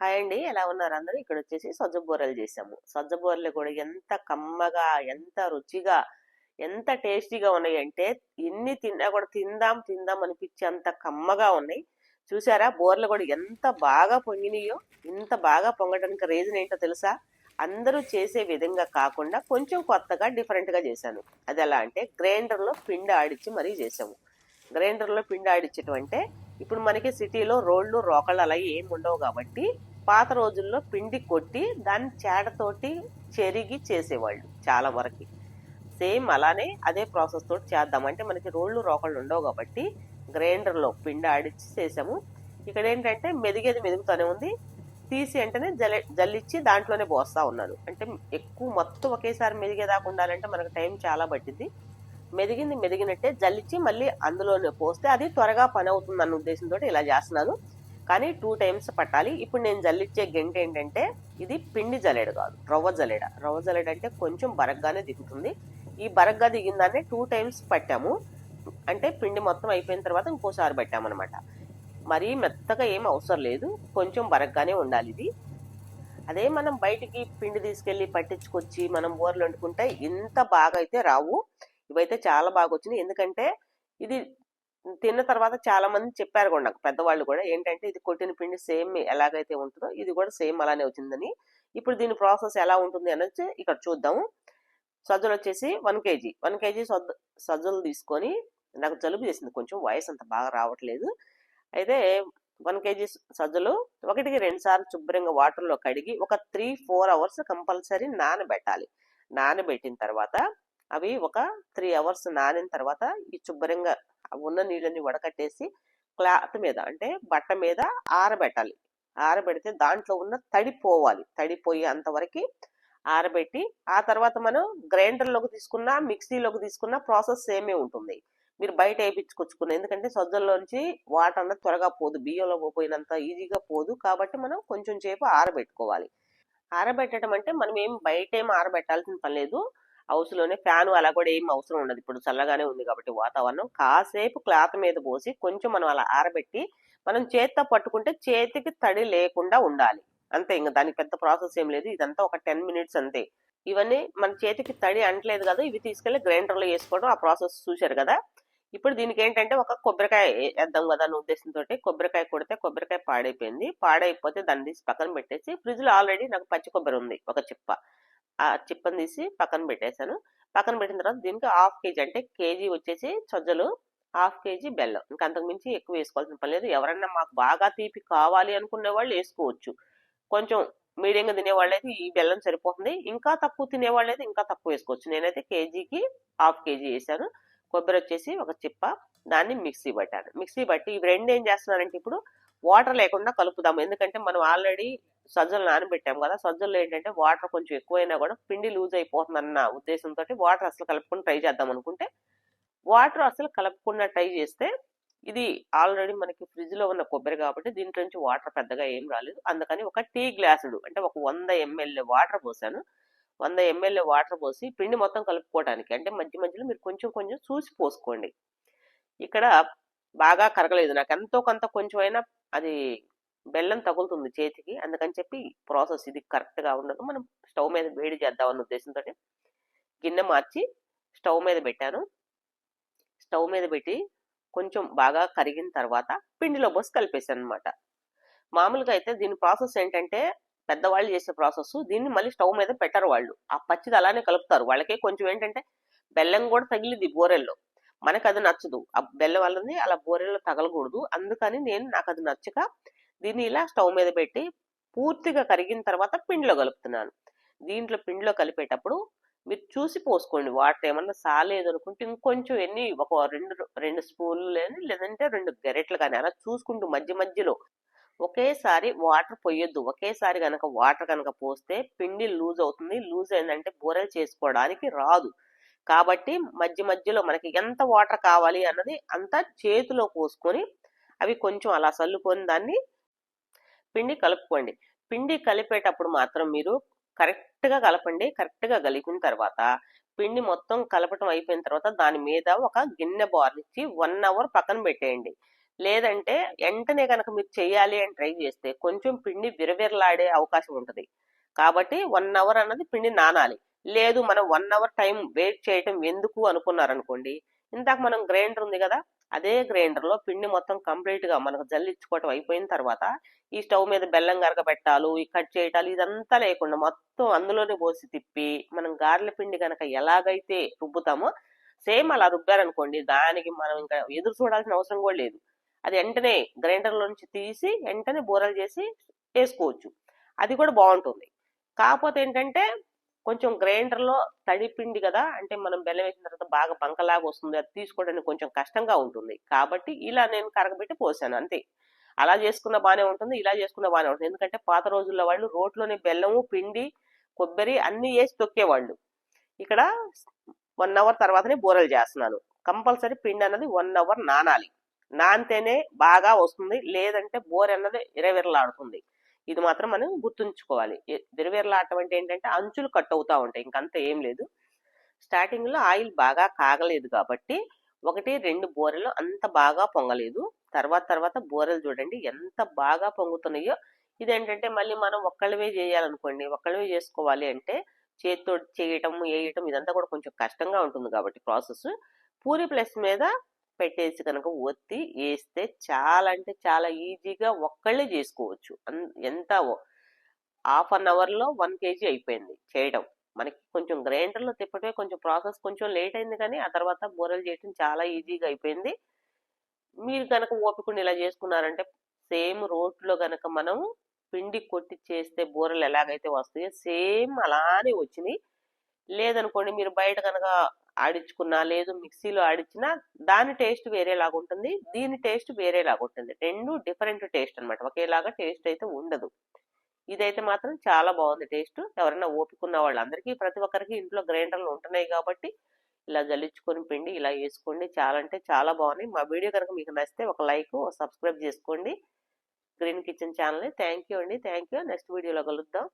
Hi అండి. ఎలా ఉన్నారు అందరూ? ఇక్కడ వచ్చేసి సజ్జ బూరెలు చేసాము. సజ్జ బూరెలు కూడా ఎంత కమ్మగా ఎంత రుచిగా ఎంత టేస్టీగా ఉన్నాయి అంటే ఎన్ని తిన్నా కూడా తిందాం తిందాం అనిపించే అంత కమ్మగా ఉన్నాయి. చూసారా? బూరలు కూడా ఎంత బాగా పొంగినాయో ఇంత బాగా పొంగడానికి రీజన్ ఏంటో తెలుసా? అందరూ చేసే విధంగా కాకుండా కొంచెం కొత్తగా డిఫరెంట్గా చేశాను. అది ఎలా అంటే గ్రైండర్లో పిండి ఆడిచ్చి మరీ చేసాము. గ్రైండర్లో పిండి ఆడిచ్చటం అంటే ఇప్పుడు మనకి సిటీలో రోళ్ళు రోకళ్ళు అలా ఏమి ఉండవు కాబట్టి పాత రోజుల్లో పిండి కొట్టి దాన్ని చేడతోటి చెరిగి చేసేవాళ్ళు చాలా వరకు. సేమ్ అలానే అదే ప్రాసెస్ తోటి చేద్దాం. అంటే మనకి రోళ్ళు రోకళ్ళు ఉండవు కాబట్టి గ్రైండర్లో పిండి ఆడిచ్చి చేసాము. ఇక్కడ ఏంటంటే మెదిగేది మెదుగుతూనే ఉంది. తీసి వెంటనే జల్లి జల్లిచ్చి దాంట్లోనే పోస్తా ఉన్నాను అంటే ఎక్కువ మొత్తం ఒకేసారి మెదిగేదాకా ఉండాలంటే మనకు టైం చాలా పట్టింది మెదిగింది మెదిగినట్టే జల్లించి మళ్ళీ అందులోనే పోస్తే అది త్వరగా పని అవుతుంది అన్న ఉద్దేశంతో ఇలా చేస్తున్నాను. కానీ టూ టైమ్స్ పట్టాలి. ఇప్పుడు నేను జల్లిచ్చే గెంట ఏంటంటే ఇది పిండి జలేడు కాదు రవ్వ జల్లెడ. రవ్వ జల్లెడ అంటే కొంచెం బరగ్గానే దిగుతుంది. ఈ బరగ్గా దిగిందాన్ని టూ టైమ్స్ పట్టాము. అంటే పిండి మొత్తం అయిపోయిన తర్వాత ఇంకోసారి పెట్టామన్నమాట. మరీ మెత్తగా ఏం అవసరం లేదు. కొంచెం బరగ్గానే ఉండాలి ఇది. అదే మనం బయటికి పిండి తీసుకెళ్ళి పట్టించుకొచ్చి మనం బోర్లు వండుకుంటే ఇంత బాగా అయితే రావు. ఇవైతే చాలా బాగా వచ్చినాయి ఎందుకంటే ఇది తిన్న తర్వాత చాలా మంది చెప్పారు కూడా నాకు పెద్దవాళ్ళు కూడా ఏంటంటే ఇది కొట్టిన పిండి సేమ్ ఎలాగైతే ఉంటుందో ఇది కూడా సేమ్ అలానే వచ్చిందని. ఇప్పుడు దీని ప్రాసెస్ ఎలా ఉంటుంది అనేది ఇక్కడ చూద్దాము. సజ్జలు వచ్చేసి వన్ కేజీ. వన్ కేజీ సజ్జ సజ్జలు తీసుకొని నాకు జలుబు చేసింది. కొంచెం వాయిస్ అంత బాగా రావట్లేదు. అయితే వన్ కేజీ సజ్జలు ఒకటికి రెండు సార్లు శుభ్రంగా వాటర్లో కడిగి ఒక త్రీ ఫోర్ అవర్స్ కంపల్సరీ నానబెట్టాలి. నానబెట్టిన తర్వాత అవి ఒక త్రీ అవర్స్ నానిన తర్వాత ఈ శుభ్రంగా ఉన్న నీళ్ళని వడకట్టేసి క్లాత్ మీద అంటే బట్ట మీద ఆరబెట్టాలి. ఆరబెడితే దాంట్లో ఉన్న తడి పోవాలి. అంతవరకు ఆరబెట్టి ఆ తర్వాత మనం గ్రైండర్లోకి తీసుకున్న మిక్సీలోకి తీసుకున్న ప్రాసెస్ సేమే ఉంటుంది. మీరు బయట వేయించుకొచ్చుకున్న ఎందుకంటే సజ్జల్లోంచి వాటర్ అన్నది త్వరగా పోదు. బియ్యంలో పోయినంత ఈజీగా పోదు. కాబట్టి మనం కొంచెం సేపు ఆరబెట్టుకోవాలి. ఆరబెట్టడం అంటే మనం ఏం బయట ఏం ఆరబెట్టాల్సిన పని లేదు. హౌస్లోనే ఫ్యాన్ అలా కూడా ఏం అవసరం ఉండదు. ఇప్పుడు చల్లగానే ఉంది కాబట్టి వాతావరణం. కాసేపు క్లాత్ మీద పోసి కొంచెం మనం అలా ఆరబెట్టి మనం చేత్తో పట్టుకుంటే చేతికి తడి లేకుండా ఉండాలి. అంతే ఇంకా దానికి పెద్ద ప్రాసెస్ ఏం లేదు. ఇదంతా ఒక టెన్ మినిట్స్ అంతే. ఇవన్నీ మన చేతికి తడి అంటలేదు కదా ఇవి తీసుకెళ్ళి గ్రైండర్లో వేసుకోవడం ఆ ప్రాసెస్ చూశారు కదా. ఇప్పుడు దీనికి ఏంటంటే ఒక కొబ్బరికాయ వేద్దాం కదా అనే ఉద్దేశంతో కొబ్బరికాయ కొడితే కొబ్బరికాయ పాడైపోయింది. పాడైపోతే దాన్ని తీసి పక్కన పెట్టేసి ఫ్రిడ్జ్లో ఆల్రెడీ నాకు పచ్చి కొబ్బరి ఉంది ఒక చిప్ప. ఆ చిప్పని తీసి పక్కన పెట్టేశాను. పక్కన పెట్టిన తర్వాత దీనికి హాఫ్ కేజీ అంటే కేజీ వచ్చేసి సజ్జలు హాఫ్ కేజీ బెల్లం. ఇంకా అంతకుమించి ఎక్కువ వేసుకోవాల్సిన పని లేదు. ఎవరన్నా మాకు బాగా తీపి కావాలి అనుకునే వాళ్ళు వేసుకోవచ్చు. కొంచెం మీడియంగా తినేవాళ్ళు అయితే ఈ బెల్లం సరిపోతుంది. ఇంకా తక్కువ తినేవాళ్ళు అయితే ఇంకా తక్కువ వేసుకోవచ్చు. నేనైతే కేజీకి హాఫ్ కేజీ వేసాను. కొబ్బరి వచ్చేసి ఒక చిప్ప దాన్ని మిక్సీ పట్టాను. మిక్సీ పట్టి ఇవి రెండు ఏం చేస్తున్నానంటే ఇప్పుడు వాటర్ లేకుండా కలుపుదాము. ఎందుకంటే మనం ఆల్రెడీ సజ్జలు నానబెట్టాం కదా సజ్జల్లో ఏంటంటే వాటర్ కొంచెం ఎక్కువైనా కూడా పిండి లూజ్ అయిపోతుంది అన్న ఉద్దేశంతో వాటర్ అసలు కలుపుకొని ట్రై చేద్దాం అనుకుంటే వాటర్ అసలు కలపకుండా ట్రై చేస్తే ఇది ఆల్రెడీ మనకి ఫ్రిడ్జ్లో ఉన్న కొబ్బరి కాబట్టి దీంట్లో నుంచి వాటర్ పెద్దగా ఏం రాలేదు. అందుకని ఒక టీ గ్లాసుడు అంటే ఒక వంద ఎంఎల్ వాటర్ పోసాను. వంద ఎంఎల్ వాటర్ పోసి పిండి మొత్తం కలుపుకోవడానికి అంటే మధ్య మధ్యలో మీరు కొంచెం కొంచెం చూసి పోసుకోండి. ఇక్కడ బాగా కరగలేదు. నాకు ఎంతో కొంత కొంచెం అయినా అది బెల్లం తగులుతుంది చేతికి అందుకని చెప్పి ప్రాసెస్ ఇది కరెక్ట్గా ఉండదు. మనం స్టవ్ మీద వేడి చేద్దాం అన్న ఉద్దేశంతో గిన్నె మార్చి స్టవ్ మీద పెట్టాను. స్టవ్ మీద పెట్టి కొంచెం బాగా కరిగిన తర్వాత పిండిలో పోసి కలిపేసాను అనమాట మామూలుగా అయితే దీని ప్రాసెస్ ఏంటంటే పెద్దవాళ్ళు చేసే ప్రాసెస్ దీన్ని మళ్ళీ స్టవ్ మీద పెట్టరు వాళ్ళు. ఆ పచ్చిది అలానే కలుపుతారు. వాళ్ళకి కొంచెం ఏంటంటే బెల్లం కూడా తగిలిది బోరెల్లో. మనకు అది నచ్చదు. ఆ బెల్లం వల్లది అలా బోరెల్లో తగలకూడదు. అందుకని నేను నాకు అది నచ్చక దీన్ని ఇలా స్టవ్ మీద పెట్టి పూర్తిగా కరిగిన తర్వాత పిండిలో కలుపుతున్నాను. దీంట్లో పిండిలో కలిపేటప్పుడు మీరు చూసి పోసుకోండి. వాటర్ ఏమన్నా సాలేదు అనుకుంటే ఇంకొంచెం ఎన్ని ఒక రెండు రెండు స్పూన్లు లేని లేదంటే రెండు గెరెట్లు కానీ అలా చూసుకుంటూ మధ్య మధ్యలో ఒకేసారి వాటర్ పోయొద్దు. ఒకేసారి కనుక వాటర్ కనుక పోస్తే పిండి లూజ్ అవుతుంది. లూజ్ అయిందంటే బూరెలు చేసుకోవడానికి రాదు. కాబట్టి మధ్య మధ్యలో మనకి ఎంత వాటర్ కావాలి అన్నది అంతా చేతిలో పోసుకొని అవి కొంచెం అలా చల్లుకొని దాన్ని పిండి కలుపుకోండి. పిండి కలిపేటప్పుడు మాత్రం మీరు కరెక్ట్గా కలపండి. కరెక్ట్గా కలిపిన తర్వాత పిండి మొత్తం కలపటం అయిపోయిన తర్వాత దాని మీద ఒక గిన్నె బార్లిచ్చి వన్ అవర్ పక్కన పెట్టేయండి. లేదంటే వెంటనే కనుక మీరు చేయాలి అని ట్రై చేస్తే కొంచెం పిండి విరవిరలాడే అవకాశం ఉంటుంది. కాబట్టి వన్ అవర్ అన్నది పిండి నానాలి. లేదు మనం వన్ అవర్ టైం వెయిట్ చేయటం ఎందుకు అనుకున్నారనుకోండి ఇందాక మనం గ్రైండర్ ఉంది కదా అదే గ్రైండర్లో పిండి మొత్తం కంప్లీట్గా మనకు జల్లించుకోవటం అయిపోయిన తర్వాత ఈ స్టవ్ మీద బెల్లం గరగబెట్టాలు ఈ కట్ చేయటాలు ఇదంతా లేకుండా మొత్తం అందులోనే పోసి తిప్పి మనం గారెల పిండి కనుక ఎలాగైతే రుబ్బుతామో సేమ్ అలా రుబ్బారనుకోండి దానికి మనం ఇంకా ఎదురు చూడాల్సిన అవసరం కూడా లేదు. అది వెంటనే గ్రైండర్లో నుంచి తీసి వెంటనే బూరలు చేసి వేసుకోవచ్చు. అది కూడా బాగుంటుంది. కాకపోతే ఏంటంటే కొంచెం గ్రైండర్లో తడిపిండి కదా అంటే మనం బెల్లం వేసిన తర్వాత బాగా బంకలాగా వస్తుంది అది తీసుకోవడానికి కొంచెం కష్టంగా ఉంటుంది. కాబట్టి ఇలా నేను కరగబెట్టి పోసాను అంతే. అలా చేసుకున్న బాగానే ఉంటుంది ఇలా చేసుకున్న బానే ఉంటుంది. ఎందుకంటే పాత రోజుల్లో వాళ్ళు రోట్లోనే బెల్లము పిండి కొబ్బరి అన్ని వేసి తొక్కేవాళ్ళు. ఇక్కడ వన్ అవర్ తర్వాతనే బూరలు చేస్తున్నాను. కంపల్సరీ పిండి అన్నది వన్ అవర్ నానాలి. నానితేనే బాగా వస్తుంది లేదంటే బోర్ అన్నది ఇరవిరలాడుతుంది. ఇది మాత్రం మనం గుర్తుంచుకోవాలి. ఎ- అంటే ఏంటంటే అంచులు కట్ అవుతా ఉంటాయి. ఇంకంత ఏం లేదు. స్టార్టింగ్లో ఆయిల్ బాగా కాగలేదు కాబట్టి ఒకటి రెండు బోరెలు అంత బాగా పొంగలేదు. తర్వాత తర్వాత బోరెలు చూడండి ఎంత బాగా పొంగుతున్నాయో. ఇదేంటంటే మళ్ళీ మనం ఒక్కళ్ళవే చేయాలనుకోండి. ఒక్కళ్ళవే చేసుకోవాలి అంటే చేతితో చేయటం వేయటం ఇదంతా కూడా కొంచెం కష్టంగా ఉంటుంది కాబట్టి ప్రాసెస్. పూరి ప్లస్ మీద పెట్టేసి కనుక ఒత్తి వేస్తే చాలా అంటే చాలా ఈజీగా ఒక్కళ్ళే చేసుకోవచ్చు. అన్- ఎంత హాఫ్ అన్ అవర్లో వన్ కేజీ అయిపోయింది చేయడం. మనకి కొంచెం గ్రైండర్లో తిప్పటమే కొంచెం ప్రాసెస్ కొంచెం లేట్ అయింది కానీ ఆ తర్వాత బూరెలు చేయడం చాలా ఈజీగా అయిపోయింది. మీరు కనుక ఓపికని ఇలా చేసుకున్నారంటే సేమ్ రోట్లో కనుక మనం పిండి కొట్టి చేస్తే బూరెలు ఎలాగైతే వస్తాయో సేమ్ అలానే వచ్చినాయి. లేదనుకోండి మీరు బయట కనుక ఆడించుకున్నా లేదు మిక్సీలో ఆడించినా దాని టేస్ట్ వేరేలాగా ఉంటుంది దీని టేస్ట్ వేరేలాగా ఉంటుంది రెండు డిఫరెంట్ టేస్ట్ అనమాట ఒకేలాగా టేస్ట్ అయితే ఉండదు. ఇదైతే మాత్రం చాలా బాగుంది టేస్ట్. ఎవరైనా ఓపికన్న వాళ్ళందరికీ ప్రతి ఒక్కరికి ఇంట్లో గ్రైండర్లు ఉంటున్నాయి కాబట్టి ఇలా జల్లించుకొని పిండి ఇలా వేసుకోండి. చాలా అంటే చాలా బాగున్నాయి. మా వీడియో కనుక మీకు నచ్చితే ఒక లైక్ సబ్స్క్రైబ్ చేసుకోండి. Green kitchen channel thank you అండి. Thank you. నెక్స్ట్ వీడియోలో కలుద్దాం.